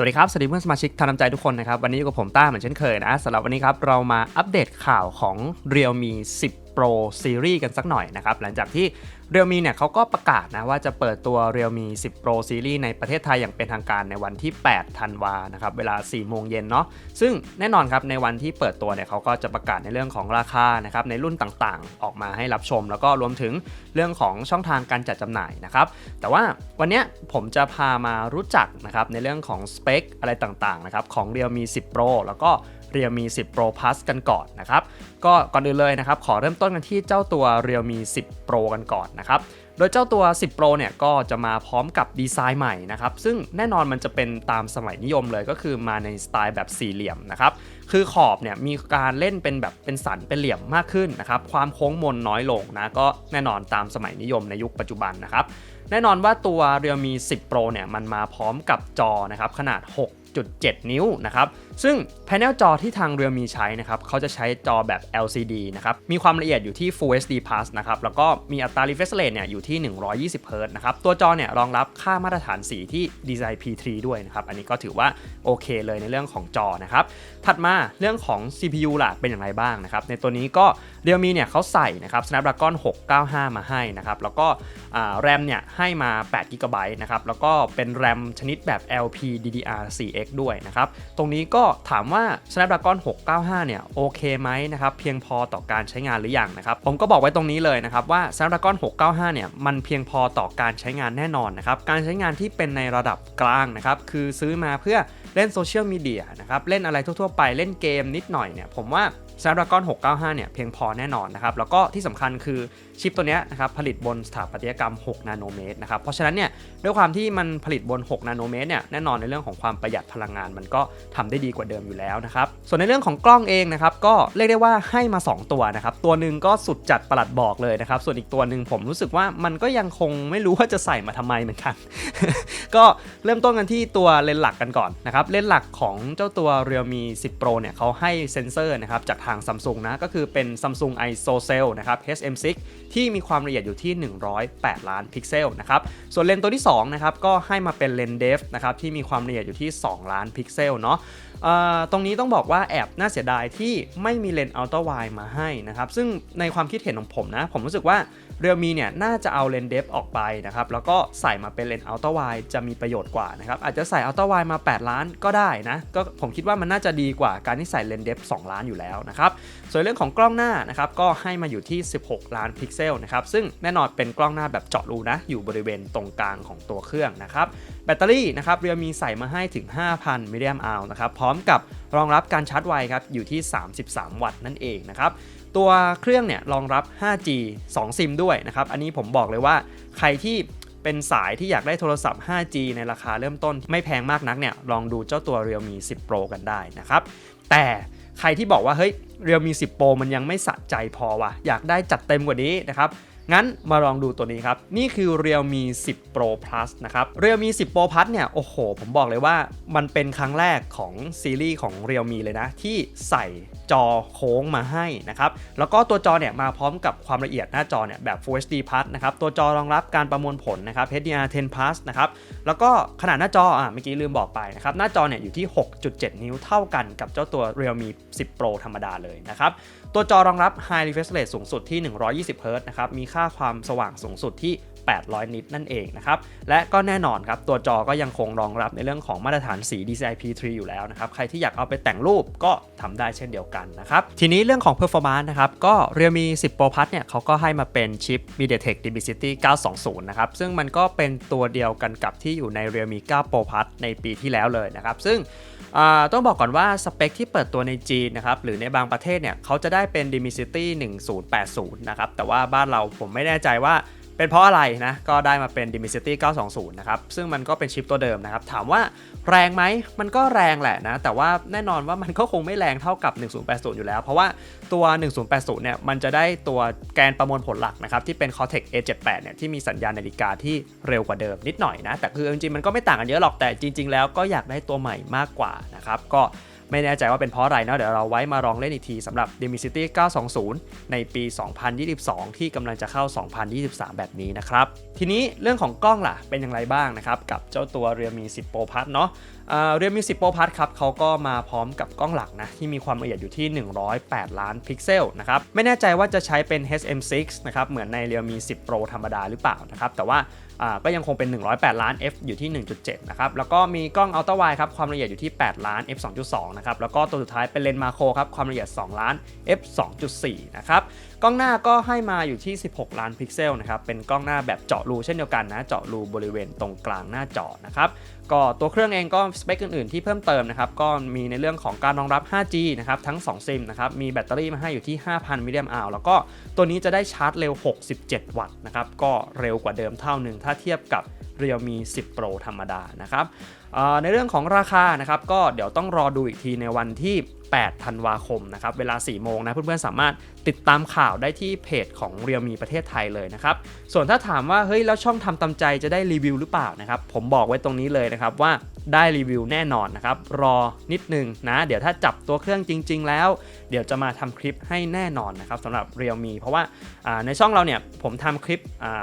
สวัสดีครับ สวัสดีเพื่อนสมาชิกทานน้ำใจทุกคนนะครับ วันนี้อยู่กับผมต้าเหมือนเช่นเคยนะสำหรับวันนี้ครับ เรามาอัปเดตข่าวของ Realme 10 Pro Series กันสักหน่อยนะครับ หลังจากที่ Realme เนี่ยเขาก็ประกาศนะว่าจะเปิดตัว Realme 10 Pro Series ในประเทศไทยอย่างเป็นทางการในวันที่ 8 ธันวานะครับ เวลา 4 โมงเย็นเนาะ ซึ่งแน่นอนครับ ในวันที่เปิดตัวเนี่ยเขาก็จะประกาศในเรื่องของราคานะครับ ในรุ่นต่างๆ ออกมาให้รับชม แล้วก็รวมถึงเรื่องของช่องทางการจัดจำหน่ายนะครับ แต่ว่าวันนี้ผมจะพามารู้จักนะครับในเรื่องของสเปคอะไรต่างๆนะครับของ Realme 10 Pro แล้วก็ Realme 10 Pro Plus กันก่อนนะครับ ก็ก่อนอื่นเลยนะครับ ขอเริ่มต้นกันที่เจ้าตัว Realme 10 Pro กันก่อนนะครับ โดยเจ้าตัว 10 Pro เนี่ยก็จะมาพร้อมกับดีไซน์ใหม่นะครับ ซึ่งแน่นอนมันจะเป็นตามสมัยนิยมเลยก็คือมาในสไตล์แบบสี่เหลี่ยมนะครับ คือขอบเนี่ยมีการเล่นเป็นแบบเป็นสันเป็นเหลี่ยมมากขึ้นนะครับ ความโค้งมนน้อยลงนะ ก็แน่นอนตามสมัยนิยมในยุคปัจจุบันนะครับ แน่นอนว่าตัว Realme 10 Pro เนี่ยมันมาพร้อมกับจอนะครับขนาด 6.7 นิ้วนะครับ ซึ่งแผงจอที่ทาง Realme ใช้นะครับเขาจะใช้จอแบบ LCD นะครับ มีความละเอียดอยู่ที่ Full HD Plus นะครับ แล้วก็มีอัตรา refresh rate เนี่ยอยู่ที่ 120 Hz นะครับ ตัวจอเนี่ยรองรับค่ามาตรฐานสีที่ DCI P3 ด้วยนะครับ อันนี้ก็ถือว่าโอเคเลยในเรื่องของจอนะครับ ถัดมาเรื่องของ CPU ล่ะเป็นอย่างไรบ้างนะครับ ในตัวนี้ก็ Realme เนี่ยเขาใส่นะครับ Snapdragon 695 มาให้นะครับ แล้วก็แรมเนี่ยให้มา8 g b นะครับ แล้วก็เป็นแรมชนิดแบบ LPDDR4X ด้วยนะครับ ตรงนี้ก็ถามว่า Snapdragon 695 เนี่ยโอเคไหมนะครับเพียงพอต่อการใช้งานหรือยังนะครับผมก็บอกไว้ตรงนี้เลยนะครับว่า Snapdragon 695 เนี่ยมันเพียงพอต่อการใช้งานแน่นอนนะครับการใช้งานที่เป็นในระดับกลางนะครับคือซื้อมาเพื่อเล่นโซเชียลมีเดียนะครับเล่นอะไรทั่วๆไปเล่นเกมนิดหน่อยเนี่ยผมว่า Snapdragon 695 เนี่ยเพียงพอแน่นอนนะครับ แล้วก็ที่สำคัญคือชิปตัวนี้นะครับผลิตบนสถาปัตยกรรม 6 นาโนเมตรนะครับ เพราะฉะนั้นเนี่ยด้วยความที่มันผลิตบน 6 นาโนเมตรเนี่ยแน่นอนในเรื่องของความประหยัดพลังงาน มันก็ทำได้ดีกว่าเดิมอยู่แล้วนะครับ ส่วนในเรื่องของกล้องเองนะครับก็เรียกได้ว่าให้มา 2 ตัวนะครับ ตัวหนึ่งก็สุดจัดประหลัดบอกเลยนะครับ ส่วนอีกตัวหนึ่งผมรู้สึกว่ามันก็ยังคงไม่รู้ว่าจะใส่มาทำไมเหมือนกัน ก็เริ่มต้นกันที่ตัวเลนส์หลักกันก่อนนะครับเลนส์หลักของเจ้าตัว Realme 10 Pro เนี่ยเขาให้เซ็นเซอร์นะครับจากทาง Samsung นะ ก็คือเป็น Samsung i s o c e l นะครับ HM6 ที่มีความละเอียดอยู่ที่ 108 ล้านพิกเซลนะครับ ส่วนเลนส์ตัวที่2นะครับก็ให้มาเป็นเลนส์เดฟนะครับที่มีความละเอียดอยู่ที่ 2 ล้านพิกเซลเนาะตรงนี้ต้องบอกว่าแอบน่าเสียดายที่ไม่มีเลนส์อัลตร้าไวมาให้นะครับซึ่งในความคิดเห็นของผมนะ ผมรู้สึกว่า Realme เนี่ยน่าจะเอาเลนส์เดฟออกไปนะครับแล้วก็ใส่มาเป็นเลนส์อัลตร้าไวจะมีประโยชน์กว่านะครับอาจจะใส่อัลตร้าไวมา 8 ล้านก็ได้นะก็ผมคิดว่ามันน่าจะดีกว่าการที่ใส่เลนส์เดฟ2ล้านอยู่แล้วนะครับส่วนเรื่องของกล้องหน้านะครับก็ให้มาอยู่ที่ 16 ล้านพิกเซลนะครับซึ่งแน่นอนเป็นกล้องหน้าแบบเจาะรูนะ อยู่บริเวณตรงกลางของตัวเครื่องนะครับแบตเตอรี่นะครับเรียมีใส่มาให้ถึง 5,000มิลลิแอมป์อัลนะครับพร้อมกับรองรับการชาร์จไวครับอยู่ที่ 33 วัตต์นั่นเองนะครับตัวเครื่องเนี่ยรองรับ 5G 2 ซิมด้วยนะครับอันนี้ผมบอกเลยว่าใครที่เป็นสายที่อยากได้โทรศัพท์ 5G ในราคาเริ่มต้นไม่แพงมากนักเนี่ยลองดูเจ้าตัว Realme 10 Pro กันได้นะครับแต่ ใครที่บอกว่าเฮ้ยเรียวมี 10 โปรมันยังไม่สะใจพอว่ะอยากได้จัดเต็มกว่านี้นะครับ งั้นมาลองดูตัวนี้ครับ นี่คือ Realme 10 Pro Plus นะครับ Realme 10 Pro Plus เนี่ย โอ้โห ผมบอกเลยว่ามันเป็นครั้งแรกของซีรีส์ของ Realme เลยนะ ที่ใส่จอโค้งมาให้นะครับ แล้วก็ตัวจอเนี่ยมาพร้อมกับความละเอียดหน้าจอเนี่ยแบบ Full HD Plus นะครับ ตัวจอรองรับการประมวลผลนะครับ HDR10 Plus นะครับ แล้วก็ขนาดหน้าจออะเมื่อกี้ลืมบอกไปนะครับ หน้าจอเนี่ยอยู่ที่ 6.7 นิ้วเท่ากันกับเจ้าตัว Realme 10 Pro ธรรมดาเลยนะครับ ตัวจอรองรับ High Refresh Rate สูงสุดที่ 120 Hz นะครับ มีค่าความสว่างสูงสุดที่ 800 นิตนั่นเองนะครับและก็แน่นอนครับตัวจอก็ยังคงรองรับในเรื่องของมาตรฐานสี DCI P3 อยู่แล้วนะครับใครที่อยากเอาไปแต่งรูปก็ทำได้เช่นเดียวกันนะครับทีนี้เรื่องของ performance นะครับก็ Realme 10 Pro Plus เนี่ยเขาก็ให้มาเป็นชิป MediaTek Dimensity 920 นะครับซึ่งมันก็เป็นตัวเดียวกันกับที่อยู่ใน Realme 9 Pro Plus ในปีที่แล้วเลยนะครับซึ่งต้องบอกก่อนว่าสเปคที่เปิดตัวในจีนนะครับหรือในบางประเทศเนี่ยเขาจะได้เป็น Dimensity 1080 นะครับแต่ว่าบ้านเราผมไม่แน่ใจว่า เป็นเพราะอะไรนะ ก็ได้มาเป็น Dimensity 920 นะครับ ซึ่งมันก็เป็นชิปตัวเดิมนะครับ ถามว่าแรงไหม มันก็แรงแหละนะ แต่ว่าแน่นอนว่ามันก็คงไม่แรงเท่ากับ 1080 อยู่แล้ว เพราะว่าตัว 1080 เนี่ย มันจะได้ตัวแกนประมวลผลหลักนะครับ ที่เป็น Cortex A78 เนี่ย ที่มีสัญญาณนาฬิกาที่เร็วกว่าเดิมนิดหน่อยนะ แต่คือจริงๆ มันก็ไม่ต่างกันเยอะหรอก แต่จริง ๆ แล้วก็อยากได้ตัวใหม่มากกว่านะครับ ก็ ไม่แน่ใจว่าเป็นเพราะอะไรเนาะเดี๋ยวเราไว้มาลองเล่นอีกทีสำหรับ d e m i City 920 ในปี 2022 ที่กำลังจะเข้า 2023 แบบนี้นะครับ ทีนี้เรื่องของกล้องล่ะเป็นอย่างไรบ้างนะครับ กับเจ้าตัว Realme 10 Pro Plus เนาะเรียมี 10 Pro Plus ครับเขาก็มาพร้อมกับกล้องหลักนะที่มีความละเอียดอยู่ที่ 108 ล้านพิกเซลนะครับไม่แน่ใจว่าจะใช้เป็น HM6 นะครับเหมือนใน Realme 10 Pro ธรรมดาหรือเปล่านะครับแต่ว่า ก็ยังคงเป็น 108 ล้าน f อยู่ที่ 1.7 นะครับ แล้วก็มีกล้องอัลตร้าไวครับ ความละเอียดอยู่ที่ 8 ล้าน f 2.2 นะครับ แล้วก็ตัวสุดท้ายเป็นเลนส์มาโครครับ ความละเอียด 2 ล้าน f 2.4 นะครับ กล้องหน้าก็ให้มาอยู่ที่ 16 ล้านพิกเซลนะครับ เป็นกล้องหน้าแบบเจาะรูเช่นเดียวกันนะ เจาะรูบริเวณตรงกลางหน้าจอนะครับ ก็ตัวเครื่องเองก็สเปคอื่นๆที่เพิ่มเติมนะครับ ก็มีในเรื่องของการรองรับ 5G นะครับ ทั้ง 2 ซิมนะครับ มีแบตเตอรี่มาให้อยู่ที่ 5,000 มิลลิแอมป์อแล้วก็ตัวนี้จะได้ชาร์จเร็ว 67 วัตต์นะครับ ก็เร็วกว่าเดิมเท่าหนึ่งถ้าเทียบกับ Realme 10 Pro ธรรมดานะครับในเรื่องของราคานะครับก็เดี๋ยวต้องรอดูอีกทีในวันที่ 8 ธันวาคมนะครับ เวลา 4 โมงนะ เพื่อนๆ สามารถติดตามข่าวได้ที่เพจของเรียวมีประเทศไทยเลยนะครับ ส่วนถ้าถามว่า เฮ้ย แล้วช่องทำตำใจจะได้รีวิวหรือเปล่านะครับ ผมบอกไว้ตรงนี้เลยนะครับว่าได้รีวิวแน่นอนนะครับ รอนิดนึงนะ เดี๋ยวถ้าจับตัวเครื่องจริง ๆ แล้ว เดี๋ยวจะมาทำคลิปให้แน่นอนนะครับสำหรับเรียวมีเพราะว่าในช่องเราเนี่ยผมทำคลิป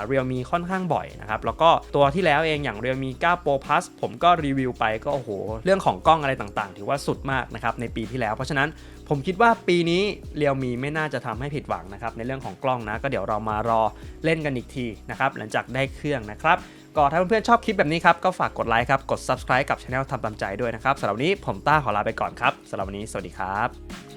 เรียวมีค่อนข้างบ่อยนะครับ แล้วก็ตัวที่แล้วเองอย่างเรียวมี9 Pro Plus ผมก็รีวิวไปก็โอ้โห เรื่องของกล้องอะไรต่างๆ ถือว่าสุดมากนะครับในปีที่แล้ว เพราะฉะนั้นผมคิดว่าปีนี้เรียวมีไม่น่าจะทำให้ผิดหวังนะครับในเรื่องของกล้องนะ ก็เดี๋ยวเรามารอเล่นกันอีกทีนะครับหลังจากได้เครื่องนะครับ ก็ถ้าเพื่อนๆชอบคลิปแบบนี้ครับ ก็ฝากกดไลค์ครับ กด subscribe กับช anel ทำตามใจด้วยนะครับสำหรับวันนี้ผมต้าขอลาไปก่อนครับสำหรับวันนี้สวัสดีครับ